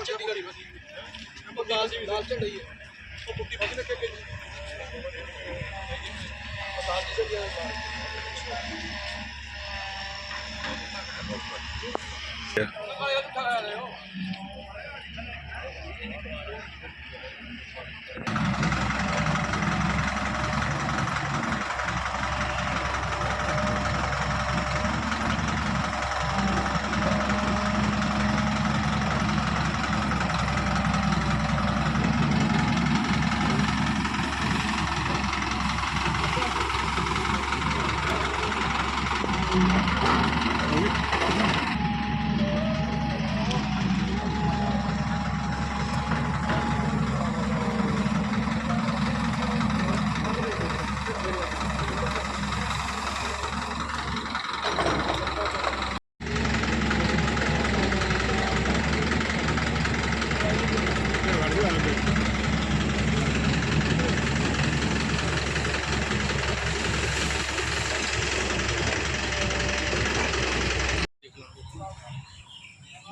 ਲਾਲ ਝੰਡੀ ਗੜੀ ਬਸੀ ਉਹ ਲਾਲ ਜੀ ਲਾਲ ਝੰਡਾ ਹੈ। ਉਹ ਪੁੱਤੀ ਫਸ ਰੱਖੇ ਗਈ ਲਾਲ ਜੀ ਝੰਡੀ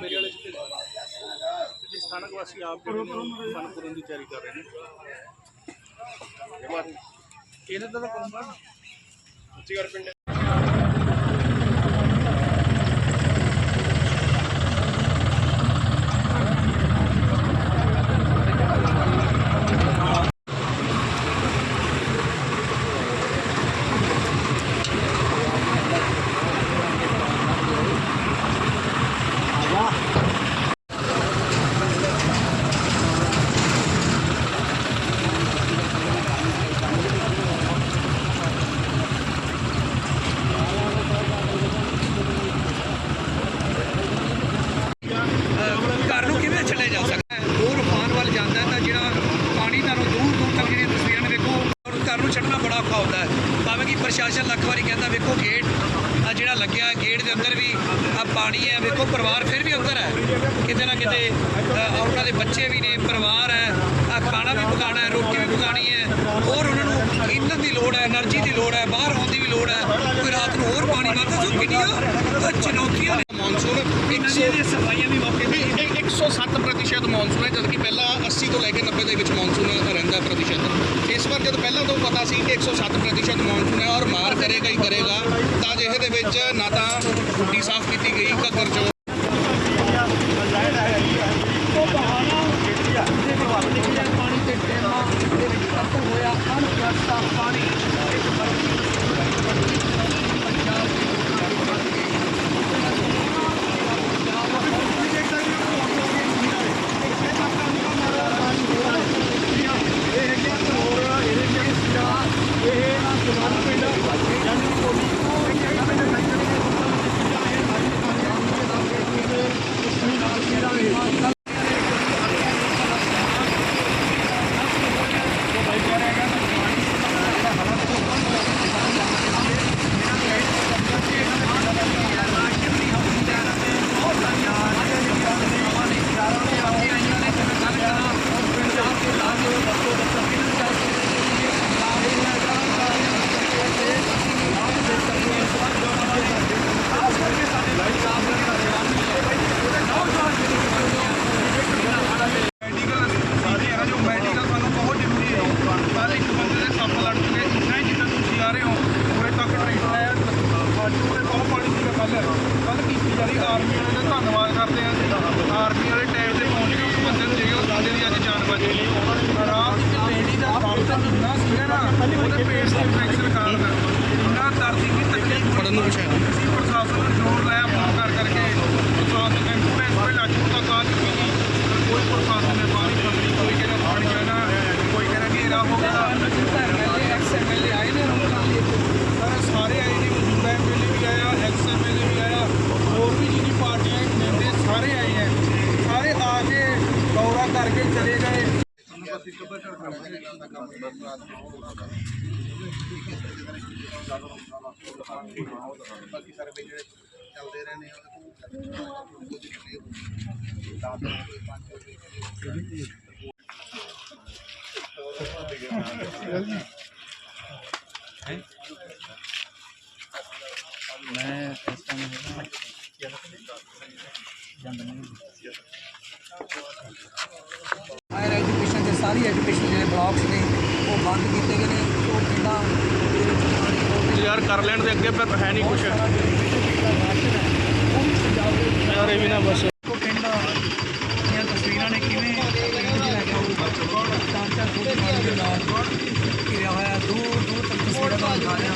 ਮੇਰੇ ਵਾਲੇ ਚ ਤੇ ਸਥਾਨਕ ਵਾਸੀ ਆਪ ਜਿਹੜੇ ਨੇ ਫਨ ਪੂਰਨ ਦੀ ਤਿਆਰੀ ਕਰ ਰਹੇ ਨੇ ਇਹਨਾਂ ਦਾ ਤਾਂ ਕਰੂੰਗਾ ਉੱਚੀ ਕਰ ਪਿੰਡ ਘਰ ਨੂੰ ਕਿਵੇਂ ਛੱਡਿਆ ਜਾ ਸਕਦਾ ਹੈ ਉਹ ਰੂਫਾਨ ਵੱਲ ਜਾਂਦਾ ਹੈ ਤਾਂ ਜਿਹੜਾ ਪਾਣੀ ਤੁਹਾਨੂੰ ਦੂਰ ਦੂਰ ਤੱਕ ਜਿਹੜੀਆਂ ਤਸਵੀਰਾਂ ਨੇ ਵੇਖੋ ਔਰ ਘਰ ਨੂੰ ਛੱਡਣਾ ਬੜਾ ਔਖਾ ਹੁੰਦਾ ਹੈ ਭਾਵੇਂ ਕਿ ਪ੍ਰਸ਼ਾਸਨ ਲੱਖ ਵਾਰੀ ਕਹਿੰਦਾ, ਵੇਖੋ ਗੇਟ ਆ ਜਿਹੜਾ ਲੱਗਿਆ ਗੇਟ ਦੇ ਅੰਦਰ ਵੀ ਆ ਪਾਣੀ ਹੈ, ਵੇਖੋ ਪਰਿਵਾਰ ਫਿਰ ਵੀ ਅੰਦਰ ਹੈ। ਕਿਤੇ ਨਾ ਕਿਤੇ ਉਹਨਾਂ ਦੇ ਬੱਚੇ ਵੀ ਨੇ, ਪਰਿਵਾਰ ਹੈ ਆ ਖਾਣਾ ਵੀ ਪਕਾਣਾ ਹੈ, ਰੋਟੀ ਵੀ ਪਕਾਣੀ ਹੈ। ਹੋਰ ਉਹਨਾਂ ਨੂੰ ਇੰਧਨ ਦੀ ਲੋੜ ਹੈ, એનર્ਜੀ ਦੀ ਲੋੜ ਹੈ, ਬਾਹਰ ਆਉਣ ਦੀ ਵੀ ਲੋੜ ਹੈ। ਕੋਈ ਰਾਤ ਨੂੰ ਹੋਰ ਪਾਣੀ ਵੱਧਦਾ ਸੋ ਕਿੰਨੀਆਂ ਚੁਣੌਤੀਆਂ ਨੇ ਮੌਨਸੂਨ। ਇੱਕ ਦੇ ਸਫਾਈਆਂ ਵੀ ਮੌਕੇ ਤੇ 107% ਮੌਨਸੂਨ ਹੈ, ਜਦਕਿ ਪਹਿਲਾਂ 80 ਤੋਂ ਲੈ ਕੇ 90 ਦੇ ਵਿੱਚ ਮੌਨਸੂਨ ਰਹਿੰਦਾ ਪ੍ਰਤੀਸ਼ਤ। ਵਾਰ ਜਦ ਪਹਿਲਾਂ ਤੋਂ ਪਤਾ ਸੀ ਕਿ 107 ਪ੍ਰਤੀਸ਼ਤ ਮੌਨਸੂਨ ਹੈ ਔਰ ਮਾਰ ਕਰੇਗਾ ਹੀ ਕਰੇਗਾ। ਤਾਂ ਜਿਹੇ ਦੇ ਵਿੱਚ ਨਾ ਤਾਂ ਗੁੱਡੀ ਸਾਫ਼ ਕੀਤੀ ਗਈ ਘੱਗਰ ਚੋਂ ਮੈਡੀਕਲ ਸਾਰੇ ਆ ਜੋ ਮੈਡੀਕਲ ਸਾਨੂੰ ਬਹੁਤ ਜ਼ਰੂਰੀ ਹੈ ਕੱਲ ਇੱਕ ਬੰਦੇ ਦੇ ਸੱਪ ਲੜ ਚੁੱਕੇ ਇੰਨਾ ਹੀ ਜਿੱਦਾਂ ਤੁਸੀਂ ਆ ਰਹੇ ਹੋ ਉਰੇ ਤੱਕ ਟ੍ਰੇਨ ਆਇਆ ਅੱਜ ਉਰੇ ਬਹੁਤ ਪਾਣੀ ਸੀਗਾ ਕੱਲ ਕੱਲ ਕੀਤੀ ਜਾ ਰਹੀ ਆਰਮੀ ਵਾਲੇ ਦਾ ਧੰਨਵਾਦ ਕਰਦੇ ਹਾਂ ਆਰਮੀ ਵਾਲੇ ਟਾਈਮ ਤੇ ਪਹੁੰਚ ਗਏ ਉਸ ਬੰਦੇ ਨੂੰ ਦੇਖੇ ਉਸ ਬੰਦੇ ਦੀ ਅੱਜ ਜਾਨ ਬਚ ਗਈ ਰਾਤ ਦੀ ਲੇਡੀ ਦਾ ਦਰਦ ਇੰਨਾ ਸੀਗਾ ਨਾ ਉਹਦੇ ਪੇਟ ਦੀ ਇਨਫੈਕਸ਼ਨ ਕਾਰਨ ਇੰਨਾ ਦਰਦ ਕਿ ਤਕਲੀਫ ਫੜਨ ਨੂੰ ਵਿਸ਼ਾ ਅਸੀਂ ਪ੍ਰਸ਼ਾਸਨ ਨੂੰ ਜ਼ੋਰ ਲਾਇਆ ਫੋਨ ਕਰ ਕਰਕੇ ਪ੍ਰਸ਼ਾਸਨ ਐਂਬੂਲੈਂਸ ਕੋਈ ਲੱਗ ਚੁੱਕੀ ਸੀ ਪਰ ਕੋਈ ਪ੍ਰਸ਼ਾਸਨ ਨੇ ਪਾਣੀ ਫਸਲੀ ਕੋਈ ਕਹਿੰਦਾ ਪਾਣੀ ਜਾਣਾ ਕੋਈ ਕਹਿੰਦਾ ਘੇਰਾ ਹੋ ਗਿਆ ਐਕਸ ਐਮਐਲਏ ਆਏ ਨੇ ਸਰ ਸਾਰੇ ਆਏ ਨੇ ਮੌਜੂਦਾ ਐਮਐਲਏ ਵੀ ਆਇਆ ਐਕਸ ਐਮਐਲਏ ਵੀ ਆਇਆ ਹੋਰ ਵੀ ਜਿਹੜੀ ਪਾਰਟੀਆਂ ਨੇਤੇ ਸਾਰੇ ਆਏ ਹੈ ਸਾਰੇ ਆ ਕੇ ਦੌਰਾ ਕਰਕੇ ਚਲੇ ਗਏ ਬਾਕੀ ਸਰਵੇ ਜਿਹੜੇ ਚੱਲਦੇ ਰਹਿੰਦੇ ਆ ਉਹਦੇ ਤੋਂ ਜਿਹੜੇ ਬਲਾਕਸ ਨੇ ਉਹ ਬੰਦ ਕੀਤੇ ਗਏ ਨੇ। ਉਹ ਪਿੰਡਾਂ ਦੇ ਵਿੱਚ ਪਾਣੀ ਉਹ ਵੀ ਯਾਰ ਕਰ ਲੈਣ ਦੇ ਅੱਗੇ ਪਰ ਹੈ ਨਹੀਂ ਕੁਛ। ਯਾਰ ਇਹ ਵੀ ਨਾ ਬਸ। ਉਹ ਪਿੰਡ ਦੀਆਂ ਤਸਵੀਰਾਂ ਨੇ ਕਿਵੇਂ ਪਿੰਡ ਦੇ ਲੈ ਕੇ ਚਾਰ ਚਾਰ ਫੁੱਟ ਪਾਣੀ ਦੇ ਨਾਲ ਘਿਰਿਆ ਹੋਇਆ ਦੂਰ ਦੂਰ ਤੱਕ ਤਸਵੀਰਾਂ ਦਾ ਦਿਖਾ ਰਿਹਾ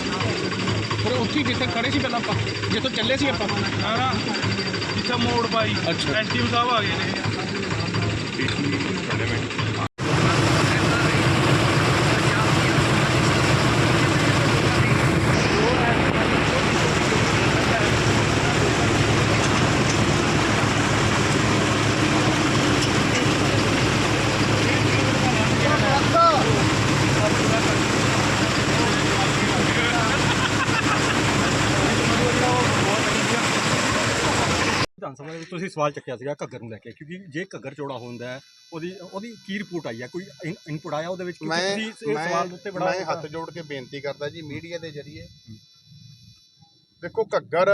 ਫਿਰ ਉੱਥੇ ਜਿੱਥੇ ਖੜੇ ਸੀ ਪਹਿਲਾਂ ਆਪਾਂ ਜਿੱਥੋਂ ਚੱਲੇ ਸੀ ਆਪਾਂ। ਸਾਰਾ ਜਿੱਥੇ ਮੋੜ ਪਾਈ ਅੱਛਾ। ਐਸਟੀਓ ਸਾਹਿਬ ਆ ਗਏ ਨੇ ਵਿਧਾਨ ਸਭਾ ਦੇ ਵਿੱਚ ਤੁਸੀਂ ਸਵਾਲ ਚੱਕਿਆ ਸੀਗਾ ਘੱਗਰ ਨੂੰ ਲੈ ਕੇ ਕਿਉਂਕਿ ਜੇ ਘੱਗਰ ਚੌੜਾ ਹੁੰਦਾ ਹੈ ਉਹਦੀ ਉਹਦੀ ਕੀ ਰਿਪੋਰਟ ਆਈ ਹੈ? ਕੋਈ ਇਨਪੁਟ ਆਇਆ ਉਹਦੇ ਵਿੱਚ ਕਿਉਂਕਿ ਮੈਂ ਤੁਸੀਂ ਇਸ ਸਵਾਲ ਉੱਤੇ ਬੜਾ ਮੈਂ ਹੱਥ ਜੋੜ ਕੇ ਬੇਨਤੀ ਕਰਦਾ ਜੀ ਮੀਡੀਆ ਦੇ ਜ਼ਰੀਏ। ਦੇਖੋ ਘੱਗਰ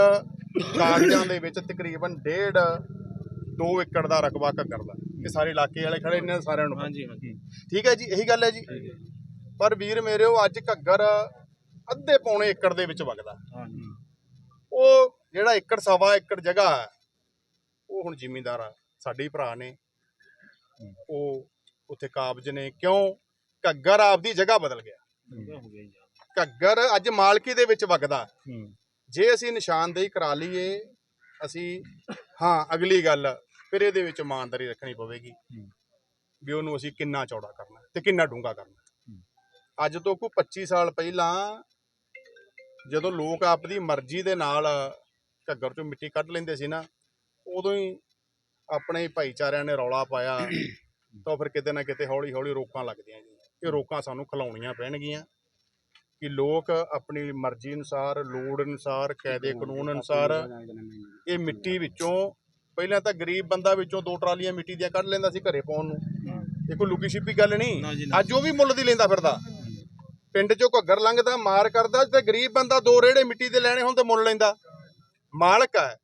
ਕਾਗਜ਼ਾਂ ਦੇ ਵਿੱਚ ਤਕਰੀਬਨ ਡੇਢ 2 ਏਕੜ ਦਾ ਰਕਬਾ ਘੱਗਰ ਦਾ। ਇਹ ਸਾਰੇ ਇਲਾਕੇ ਵਾਲੇ ਖੜੇ ਨੇ ਸਾਰਿਆਂ ਨੂੰ ਹਾਂਜੀ ਹਾਂਜੀ। ਠੀਕ ਹੈ ਜੀ ਇਹੀ ਗੱਲ ਹੈ ਜੀ। ਪਰ ਵੀਰ ਮੇਰਿਓ ਅੱਜ ਘੱਗਰ ਅੱਧੇ ਪੌਣੇ ਏਕੜ ਦੇ ਵਿੱਚ ਵਗਦਾ। ਉਹ ਜਿਹੜਾ ਏਕੜ ਸਵਾ ਏਕੜ ਜਗ੍ਹਾ ਹੈ ਉਹ ਹੁਣ ਜ਼ਿਮੀਂਦਾਰ ਆ ਸਾਡੇ ਹੀ ਭਰਾ ਨੇ। ਉਹ ਉੱਥੇ ਕਾਬਜ ਨੇ ਕਿਉਂ? ਘੱਗਰ ਆਪਦੀ ਜਗ੍ਹਾ ਬਦਲ ਗਿਆ। ਘੱਗਰ ਅੱਜ ਮਾਲਕੀ ਦੇ ਵਿੱਚ ਵਗਦਾ। ਜੇ ਅਸੀਂ ਨਿਸ਼ਾਨਦੇਹੀ ਕਰਾ ਲਈਏ ਅਸੀਂ ਹਾਂ ਅਗਲੀ ਗੱਲ ਫਿਰ ਇਹਦੇ ਵਿੱਚ ਇਮਾਨਦਾਰੀ ਰੱਖਣੀ ਪਵੇਗੀ। ਵੀ ਉਹਨੂੰ ਅਸੀਂ ਕਿੰਨਾ ਚੌੜਾ ਕਰਨਾ ਤੇ ਕਿੰਨਾ ਡੂੰਘਾ ਕਰਨਾ। ਅੱਜ ਤੋਂ ਕੋਈ 25 ਸਾਲ ਪਹਿਲਾਂ ਜਦੋਂ ਲੋਕ ਆਪਦੀ ਮਰਜ਼ੀ ਦੇ ਨਾਲ ਘੱਗਰ ਚੋਂ ਮਿੱਟੀ ਕੱਢ ਲੈਂਦੇ ਸੀ ਨਾ ਉਦੋਂ ਹੀ ਆਪਣੇ ਭਾਈਚਾਰਿਆਂ ਨੇ ਰੌਲਾ ਪਾਇਆ ਤਾਂ ਫਿਰ ਕਿਤੇ ਨਾ ਕਿਤੇ ਹੌਲੀ ਹੌਲੀ ਰੋਕਾਂ ਲੱਗਦੀਆਂ ਜੀ। ਇਹ ਰੋਕਾਂ ਸਾਨੂੰ ਖਿਲਾਉਣੀਆਂ ਪੈਣਗੀਆਂ ਕਿ ਲੋਕ ਆਪਣੀ ਮਰਜ਼ੀ ਅਨੁਸਾਰ ਲੋੜ ਅਨੁਸਾਰ ਕਾਇਦੇ ਕਾਨੂੰਨ ਅਨੁਸਾਰ ਇਹ ਮਿੱਟੀ ਵਿੱਚੋਂ ਪਹਿਲਾਂ ਤਾਂ ਗਰੀਬ ਬੰਦਾ ਵਿੱਚੋਂ ਦੋ ਟਰਾਲੀਆਂ ਮਿੱਟੀ ਦੀਆਂ ਕੱਢ ਲੈਂਦਾ ਸੀ ਘਰੇ ਪਾਉਣ ਨੂੰ। ਇਹ ਕੋਈ ਲੁਕੀ ਛਿਪੀ ਗੱਲ ਨਹੀਂ। ਅੱਜ ਉਹ ਵੀ ਮੁੱਲ ਦੀ ਲੈਂਦਾ ਫਿਰਦਾ। ਪਿੰਡ ਚੋਂ ਘੱਗਰ ਲੰਘਦਾ ਮਾਰ ਕਰਦਾ ਤੇ ਗਰੀਬ ਬੰਦਾ ਦੋ ਰੇੜੇ ਮਿੱਟੀ ਦੇ ਲੈਣੇ ਤੇ ਮੁੱਲ ਲੈਂਦਾ। ਮਾਲਕ ਹੈ।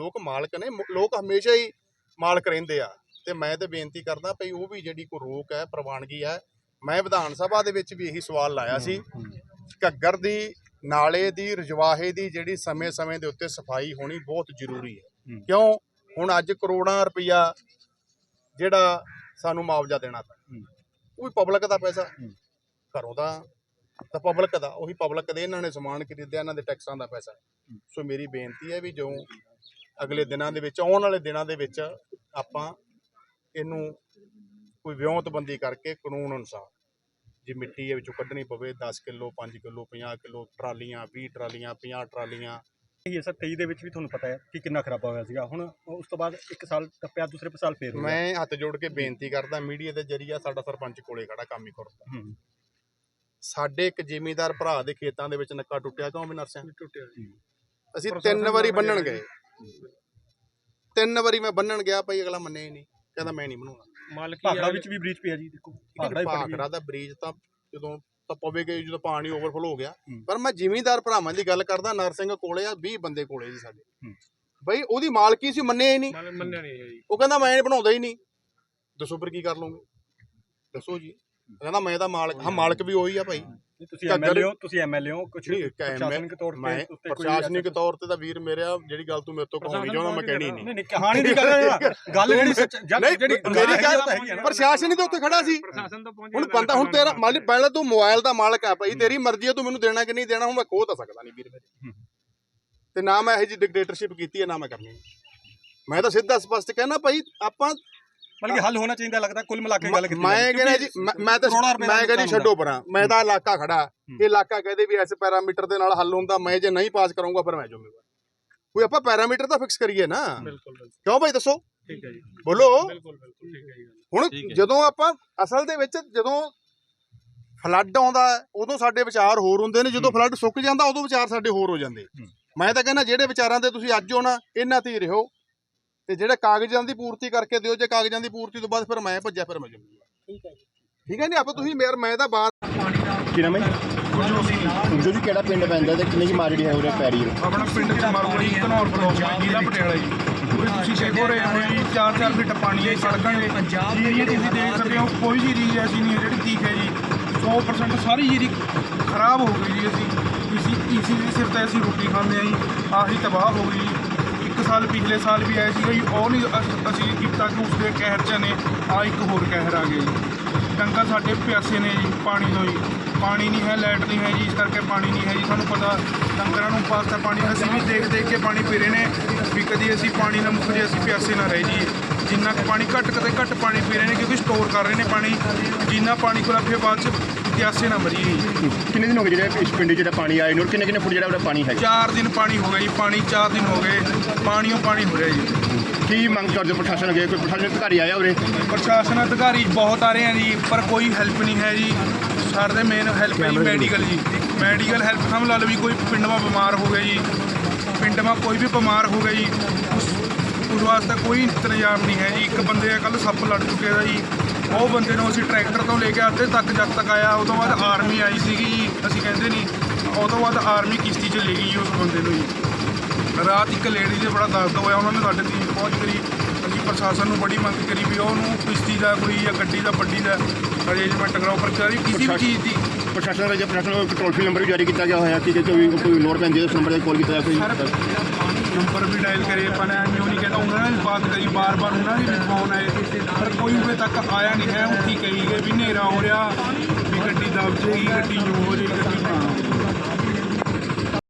ਲੋਕ ਮਾਲਕ ਨੇ ਮ- ਲੋਕ ਹਮੇਸ਼ਾ ਹੀ ਮਾਲਕ ਰਹਿੰਦੇ ਆ। ਤੇ ਮੈਂ ਤੇ ਬੇਨਤੀ ਕਰਦਾ ਭਈ ਉਹ ਵੀ ਜਿਹੜੀ ਕੋਈ ਰੋਕ ਹੈ ਪ੍ਰਵਾਨਗੀ ਹੈ ਮੈਂ ਵਿਧਾਨ ਸਭਾ ਦੇ ਵਿੱਚ ਵੀ ਇਹੀ ਸਵਾਲ ਲਾਇਆ ਸੀ। ਘੱਗਰ ਦੀ ਨਾਲੇ ਦੀ ਰਜਵਾਹੇ ਦੀ ਜਿਹੜੀ ਸਮੇਂ-ਸਮੇਂ ਦੇ ਉੱਤੇ ਸਫ਼ਾਈ ਹੋਣੀ ਬਹੁਤ ਜ਼ਰੂਰੀ ਹੈ। ਕਿਉਂ? ਹੁਣ ਅੱਜ ਕਰੋੜਾਂ ਰੁਪਈਆ ਜਿਹੜਾ ਸਾਨੂੰ ਮੁਆਵਜ਼ਾ ਦੇਣਾ ਪਿਆ। ਉਹ ਵੀ ਪਬਲਿਕ ਦਾ ਪੈਸਾ। ਘਰੋਂ ਦਾ ਤਾਂ ਪਬਲਿਕ ਦਾ ਉਹੀ ਪਬਲਿਕ ਦੇ ਇਹਨਾਂ ਨੇ ਸਮਾਨ ਖਰੀਦਿਆ ਇਹਨਾਂ ਦੇ ਟੈਕਸਾਂ ਦਾ ਪੈਸਾ। ਸੋ ਮੇਰੀ ਬੇਨਤੀ ਹੈ ਵੀ ਜੋ ਅਗਲੇ ਦਿਨਾਂ ਦੇ ਵਿੱਚ ਆਉਣ ਵਾਲੇ ਦਿਨਾਂ ਦੇ ਵਿੱਚ ਆਪਾਂ ਇਹਨੂੰ ਕੋਈ ਵਿਉਂਤਬੰਦੀ ਕਰਕੇ ਕਾਨੂੰਨ ਅਨੁਸਾਰ ਜੇ ਮਿੱਟੀ ਇਹ ਵਿੱਚੋਂ ਕੱਢਣੀ ਪਵੇ 10 ਕਿਲੋ 5 ਕਿਲੋ 50 ਕਿਲੋ ਟਰਾਲੀਆਂ 20 ਟਰਾਲੀਆਂ 50 ਟਰਾਲੀਆਂ। ਇਹ ਸਰ 23 ਦੇ ਵਿੱਚ ਵੀ ਤੁਹਾਨੂੰ ਪਤਾ ਹੈ ਕਿ ਕਿੰਨਾ ਖਰਾਬਾ ਹੋਇਆ ਸੀਗਾ। ਹੁਣ ਉਸ ਤੋਂ ਬਾਅਦ ਇੱਕ ਸਾਲ ਟੱਪਿਆ ਦੂਸਰੇ ਸਾਲ ਫੇਰ ਮੈਂ ਹੱਥ ਜੋੜ ਕੇ ਬੇਨਤੀ ਕਰਦਾ ਮੀਡੀਆ ਦੇ ਜਰੀਆ ਸਾਡਾ ਸਰਪੰਚ ਕੋਲੇ ਖੜਾ ਕੰਮ ਹੀ ਕਰਦਾ। ਸਾਡੇ ਇੱਕ ਜ਼ਿਮੀਂਦਾਰ ਭਰਾ ਦੇ ਖੇਤਾਂ ਦੇ ਵਿੱਚ ਨੱਕਾ ਟੁੱਟਿਆ ਕਿਉਂ ਵੀ ਨਰਸਿਆਂ ਟੁੱਟਿਆ ਅਸੀਂ ਤਿੰਨ ਵਾਰੀ ਬੰਨਣ ਗਏ। ਤਿੰਨ ਵਾਰੀ ਮੈਂ ਬੰਨਣ ਗਿਆ ਭਾਈ ਅਗਲਾ ਮੰਨੇ ਹੀ ਨਹੀਂ। ਕਹਿੰਦਾ ਮੈਂ ਨਹੀਂ ਬਣਾਉਣਾ। ਮਾਲਕੀ ਭਾਖੜਾ ਵਿੱਚ ਵੀ ਬ੍ਰੀਚ ਪਿਆ ਜੀ ਦੇਖੋ ਭਾਖੜਾ ਵੀ ਪੜ ਭਾਖੜਾ ਦਾ ਬ੍ਰਿਜ ਤਾਂ ਜਦੋਂ ਤਾਂ ਪਵੇਗਾ ਹੀ ਜਦੋਂ ਪਾਣੀ ਓਵਰਫਲੋ ਹੋ ਗਿਆ। ਹੂੰ। ਪਰ ਮੈਂ ਜ਼ਿਮੀਂਦਾਰ ਭਰਾਵਾਂ ਦੀ ਗੱਲ ਕਰਦਾ ਨਰਸਿੰਘ ਕੋਲੇ ਆ 20 ਬੰਦੇ ਕੋਲੇ ਜੀ ਸਾਡੇ। ਹੂੰ। ਬਈ ਉਹਦੀ ਮਾਲਕੀ ਸੀ ਮੰਨਿਆ ਹੀ ਨਹੀਂ। ਮੰਨਿਆ ਨਹੀਂ ਜੀ। ਉਹ ਕਹਿੰਦਾ ਮੈਂ ਇਹ ਬਣਾਉਂਦਾ ਹੀ ਨਹੀਂ। ਦੱਸੋ ਫਿਰ ਕੀ ਕਰ ਲਓਗੇ? ਦੱਸੋ ਜੀ। ਕਹਿੰਦਾ ਮੈਂ ਤਾਂ ਮਾਲਕ ਹਾਂ ਮਾਲਕ ਵੀ ਉਹੀ ਆ ਭਾਈ। ਤੁਸੀਂ ਐਮਐਲਏ ਹੋ ਤੁਸੀਂ ਐਮਐਲਏ ਹੋ ਕੁਝ ਨਹੀਂ ਪ੍ਰਸ਼ਾਸਨਿਕ ਤੌਰ ਤੇ ਉੱਤੇ ਕੋਈ ਪ੍ਰਸ਼ਾਸਨਿਕ ਤੌਰ ਤੇ ਤਾਂ ਵੀਰ ਮੇਰਿਆ ਜਿਹੜੀ ਗੱਲ ਤੂੰ ਮੇਰੇ ਤੋਂ ਕਹਾਉਣੀ ਚਾਹੁੰਦਾ ਮੈਂ ਕਹਿਣੀ ਨਹੀਂ। ਨਹੀਂ ਨਹੀਂ ਕਹਾਣੀ ਦੀ ਗੱਲ ਹੈ ਗੱਲ ਜਿਹੜੀ ਸੱਚ ਜਿਹੜੀ ਮੇਰੀ ਗੱਲ ਉਹ ਤਾਂ ਹੈਗੀ ਹੈ ਨਾ। ਪ੍ਰਸ਼ਾਸਨ ਹੀ ਤਾਂ ਉੱਥੇ ਖੜਾ ਸੀ। ਪ੍ਰਸ਼ਾਸਨ ਤੋਂ ਪਹੁੰਚ ਹੁਣ ਬੰਦਾ ਹੁਣ ਤੇਰਾ ਮਾਲਿਕ ਪਹਿਲਾਂ ਤੂੰ ਮੋਬਾਈਲ ਦਾ ਮਾਲਕ ਆ ਭਾਈ ਤੇਰੀ ਮਰਜ਼ੀ ਹੈ ਤੂੰ ਮੈਨੂੰ ਦੇਣਾ ਕਿ ਨਹੀਂ ਦੇਣਾ ਹੁਣ ਮੈਂ ਖੋਹ ਤਾਂ ਸਕਦਾ ਨਹੀਂ ਵੀਰ ਮੇਰੇ। ਤੇ ਨਾ ਮੈਂ ਇਹੋ ਜੀ ਡਿਕਟੇਟਰਸ਼ਿਪ ਕੀਤੀ ਹੈ ਨਾ ਮੈਂ ਕਰਨੀ। ਮੈਂ ਤਾਂ ਸਿੱਧਾ ਸਪਸ਼ਟ ਕਹਿਣਾ ਭਾਈ ਆਪਾਂ ਮਤਲਬ ਕਿ ਹੱਲ ਹੋਣਾ ਚਾਹੀਦਾ ਲੱਗਦਾ ਕੁੱਲ ਮਿਲਾ ਕੇ ਗੱਲ ਕੀਤੀ ਮੈਂ ਜਾਂਦੀ। ਕਹਿੰਦਾ ਜੀ ਮੈਂ- ਤਾਂ ਦਾ ਮੈਂ ਕਹਿੰਦੀ ਛੱਡੋ ਪਰਾਂ ਮੈਂ ਤਾਂ ਇਲਾਕਾ ਖੜਾ। ਇਹ ਇਲਾਕਾ ਕਹਦੇ ਵੀ ਐਸੇ ਪੈਰਾਮੀਟਰ ਦੇ ਨਾਲ ਹੱਲ ਹੁੰਦਾ ਮੈਂ ਜੇ ਨਹੀਂ ਪਾਸ ਕਰਾਂਗਾ ਫਿਰ ਮੈਂ ਜ਼ਿੰਮੇਵਾਰ। ਕੋਈ ਆਪਾਂ ਪੈਰਾਮੀਟਰ ਤਾਂ ਫਿਕਸ ਕਰੀਏ ਨਾ। ਕਿਉਂ ਭਾਈ ਦੱਸੋ? ਠੀਕ ਹੈ ਜੀ। ਬੋਲੋ। ਬਿਲਕੁਲ ਬਿਲਕੁਲ ਠੀਕ ਹੈ ਜੀ ਹੁਣ ਜਦੋਂ ਆਪਾਂ ਅਸਲ ਦੇ ਵਿੱਚ ਜਦੋਂ ਫਲੱਡ ਆਉਂਦਾ ਉਦੋਂ ਸਾਡੇ ਵਿਚਾਰ ਹੋਰ ਹੁੰਦੇ ਨੇ। ਜਦੋਂ ਫਲੱਡ ਸੁੱਕ ਜਾਂਦਾ ਉਦੋਂ ਵਿਚਾਰ ਸਾਡੇ ਹੋਰ ਹੋ ਜਾਂਦੇ। ਮੈਂ ਤਾਂ ਕਹਿੰਦਾ ਜਿਹੜੇ ਵਿਚਾਰਾਂ ਤੇ ਤੁਸੀਂ ਅੱਜ ਹੋ ਨਾ ਇਹਨਾਂ ਤੇ ਹੀ ਰਹੋ। ਤੇ ਜਿਹੜੇ ਕਾਗਜ਼ਾਂ ਦੀ ਪੂਰਤੀ ਕਰਕੇ ਦਿਓ ਜੇ ਕਾਗਜ਼ਾਂ ਦੀ ਪੂਰਤੀ ਤੋਂ ਬਾਅਦ ਫਿਰ ਮੈਂ ਭੱਜਿਆ ਫਿਰ ਮੈਂ ਜ਼ਿੰਮੇਵਾਰ ਠੀਕ ਹੈ ਠੀਕ ਹੈ ਨਹੀਂ ਆਪਾਂ ਤੁਸੀਂ ਮੇਰ ਮੈਂ ਤਾਂ ਦਾ ਕੀ ਨਾਮ ਹੈ ਜੋ? ਜੀ ਕਿਹੜਾ ਪਿੰਡ ਪੈਂਦਾ ਤੇ ਕਿੰਨੀ ਕੀ ਮਾਰ ਜਿਹੜੀ ਹੈ ਉਹਦੇ ਪੈਰੀ ਆਪਣਾ ਪਿੰਡ ਚ ਮਾਰੂੜੀ ਘਨੌਰ ਬਲੋਕ ਜ਼ਿਲ੍ਹਾ ਪਟਿਆਲਾ ਜੀ। ਉਰੇ ਤੁਸੀਂ ਦੇਖੋ ਰਹੇ ਹੋ ਜੀ 4-4 ਫੁੱਟ ਪਾਣੀ ਹੈ ਸੜਕਾਂ ਦੇ ਜੀਰੀ ਤੁਸੀਂ ਦੇਖ ਸਕਦੇ ਹੋ ਕੋਈ ਜੀਰੀ ਐਸੀ ਨਹੀਂ ਜਿਹੜੀ ਠੀਕ ਹੈ ਜੀ। 100% ਸਾਰੀ ਜੀਰੀ ਖਰਾਬ ਹੋ ਗਈ ਜੀ ਅਸੀਂ। ਇਸੀ ਇਸੀ ਦੇ ਸਿਰ ਤੇ ਅਸੀਂ ਰੋਟੀ ਖਾਂਦੇ ਆ ਜੀ ਆਹੀ ਤਬਾਹ ਹੋ ਗਈ ਜੀ। ਇੱਕ ਸਾਲ ਪਿਛਲੇ ਸਾਲ ਵੀ ਆਏ ਸੀਗਾ ਜੀ ਉਹ ਨਹੀਂ ਅਸ- ਅਸੀਂ ਕੀਤਾ ਕਿ ਉਸਦੇ ਕਹਿਰ ਚ ਨੇ, ਆ ਇੱਕ ਹੋਰ ਕਹਿਰ ਆ ਗਿਆ ਜੀ। ਡੰਗਰ ਸਾਡੇ ਪਿਆਸੇ ਨੇ ਜੀ, ਪਾਣੀ ਤੋਂ ਜੀ ਪਾਣੀ ਨਹੀਂ ਹੈ, ਲਾਈਟ ਨਹੀਂ ਹੈ ਜੀ, ਇਸ ਕਰਕੇ ਪਾਣੀ ਨਹੀਂ ਹੈ ਜੀ। ਸਾਨੂੰ ਪਤਾ ਡੰਗਰਾਂ ਨੂੰ ਪਾਸਤਾ ਪਾਣੀ ਅਸੀਂ ਵੀ ਦੇਖ ਦੇਖ ਕੇ ਪਾਣੀ ਪੀ ਰਹੇ ਨੇ ਵੀ ਕਦੀ ਅਸੀਂ ਪਾਣੀ ਨਾ ਮੁੱਕ ਜੇ, ਅਸੀਂ ਪਿਆਸੇ ਨਾ ਰਹਿ ਜੀ ਜਿੰਨਾ ਕੁ ਪਾਣੀ ਘੱਟ ਕਦੇ ਘੱਟ ਪਾਣੀ ਪੀ ਰਹੇ ਨੇ, ਕਿਉਂਕਿ ਸਟੋਰ ਕਰ ਰਹੇ ਨੇ ਪਾਣੀ। ਜਿੰਨਾ ਪਾਣੀ ਕੋਲ ਫਿਰ ਬਾਅਦ ਚ ਪਿਆਸੇ ਨਾ ਮਰੀਏ। ਜੀ ਕਿੰਨੇ ਦਿਨ ਹੋ ਗਏ ਜਿਹੜੇ ਇਸ ਪਿੰਡ 'ਚ ਜਿਹੜਾ ਪਾਣੀ ਆਏ ਨੂੰ ਕਿੰਨੇ ਕਿੰਨੇ ਫੁੱਟ ਜਿਹੜਾ ਉਹਦਾ ਪਾਣੀ ਹੈ ਚਾਰ ਦਿਨ ਪਾਣੀ ਹੋ ਗਿਆ ਜੀ ਪਾਣੀ ਚਾਰ ਦਿਨ ਹੋ ਗਏ। ਪਾਣੀਓ ਪਾਣੀ ਹੋ ਰਿਹਾ ਜੀ। ਕੀ ਮੰਗ ਕਰਦੇ ਹੋ ਪ੍ਰਸ਼ਾਸਨ ਅੱਗੇ? ਕੋਈ ਪ੍ਰਸ਼ਾਸਨ ਅਧਿਕਾਰੀ ਆਇਆ ਉਰੇ? ਪ੍ਰਸ਼ਾਸਨ ਅਧਿਕਾਰੀ ਬਹੁਤ ਆ ਰਹੇ ਆ ਜੀ ਪਰ ਕੋਈ ਹੈਲਪ ਨਹੀਂ ਹੈ ਜੀ। ਸਾਡੇ ਮੇਨ ਹੈਲਪ ਹੈ ਜੀ ਮੈਡੀਕਲ ਜੀ। ਮੈਡੀਕਲ ਹੈਲਪ ਸਮ ਲਾ ਲਓ ਵੀ ਕੋਈ ਪਿੰਡ ਮਾ ਬਿਮਾਰ ਹੋ ਗਿਆ ਜੀ। ਪਿੰਡ ਮਾ ਕੋਈ ਵੀ ਬਿਮਾਰ ਹੋ ਗਿਆ ਜੀ ਉਸ ਉਸ ਵਾਸਤੇ ਕੋਈ ਇੰਤਜ਼ਾਮ ਨਹੀਂ ਹੈ ਜੀ। ਇੱਕ ਬੰਦੇ ਦਾ ਕੱਲ ਸੱਪ ਲੜ ਚੁੱਕੇ ਦਾ ਜੀ। ਉਹ ਬੰਦੇ ਨੂੰ ਅਸੀਂ ਟਰੈਕਟਰ ਤੋਂ ਲੈ ਕੇ ਅੱਧੇ ਤੱਕ ਜਦ ਤੱਕ ਆਇਆ ਉਹ ਤੋਂ ਬਾਅਦ ਆਰਮੀ ਆਈ ਸੀਗੀ ਜੀ, ਅਸੀਂ ਕਹਿੰਦੇ ਨਹੀਂ। ਉਹ ਤੋਂ ਬਾਅਦ ਆਰਮੀ ਕਿਸ਼ਤੀ 'ਚ ਲੈ ਗਈ ਜੀ ਉਸ ਬੰਦੇ ਨੂੰ ਜੀ। ਰਾਤ ਇੱਕ ਲੇਡੀ ਦੇ ਬੜਾ ਦਰਦ ਹੋਇਆ, ਉਹਨਾਂ ਨੇ ਸਾਡੇ ਟੀਮ ਪਹੁੰਚ ਕਰੀ ਪ੍ਰਸ਼ਾਸਨ ਨੂੰ ਬੜੀ ਮੰਗ ਕਰੀ ਵੀ ਉਹਨੂੰ ਕਿਸ਼ਤੀ ਦਾ ਕੋਈ ਜਾਂ ਗੱਡੀ ਦਾ ਵੱਡੀ ਦਾ ਅਰੇਂਜਮੈਂਟ ਕਰਾਓ ਪਰ ਕਰੀ ਕਿਸੇ ਵੀ ਚੀਜ਼ ਦੀ ਪ੍ਰਸ਼ਾਸਨ ਦਾ ਜੇ ਪ੍ਰਸ਼ਾਸਨ ਨੂੰ ਟੋਲ ਫ੍ਰੀ ਨੰਬਰ ਵੀ ਜਾਰੀ ਕੀਤਾ ਗਿਆ ਹੋਇਆ ਕਿ ਜੇ ਕੋਈ ਕੋਈ ਲੋੜ ਪੈਂਦੀ ਉਸ ਨੰਬਰ ਤੇ ਕਾਲ ਕੀਤਾ ਕੋਈ ਨੰਬਰ ਵੀ ਡਾਇਲ ਕਰੇ ਆਪਾਂ ਨੇ ਐਵੇਂ ਨਹੀਂ ਕਹਿੰਦਾ ਉਹਨਾਂ ਨੇ ਬਾਤ ਕਰੀ ਬਾਰ-ਬਾਰ ਉਹਨਾਂ ਦੀ ਵੀ ਫੋਨ ਆਏ। ਪਰ ਕੋਈ ਉਰੇ ਤੱਕ ਆਇਆ ਨਹੀਂ ਹੈ ਉੱਥੀ ਕਹੀ ਗਏ ਵੀ ਹਨੇਰਾ ਹੋ ਰਿਹਾ ਵੀ ਗੱਡੀ ਦਬ ਜਾਏਗੀ ਗੱਡੀ ਜੋ ਹੋ ਜਾਏਗੀ ਗੱਡੀ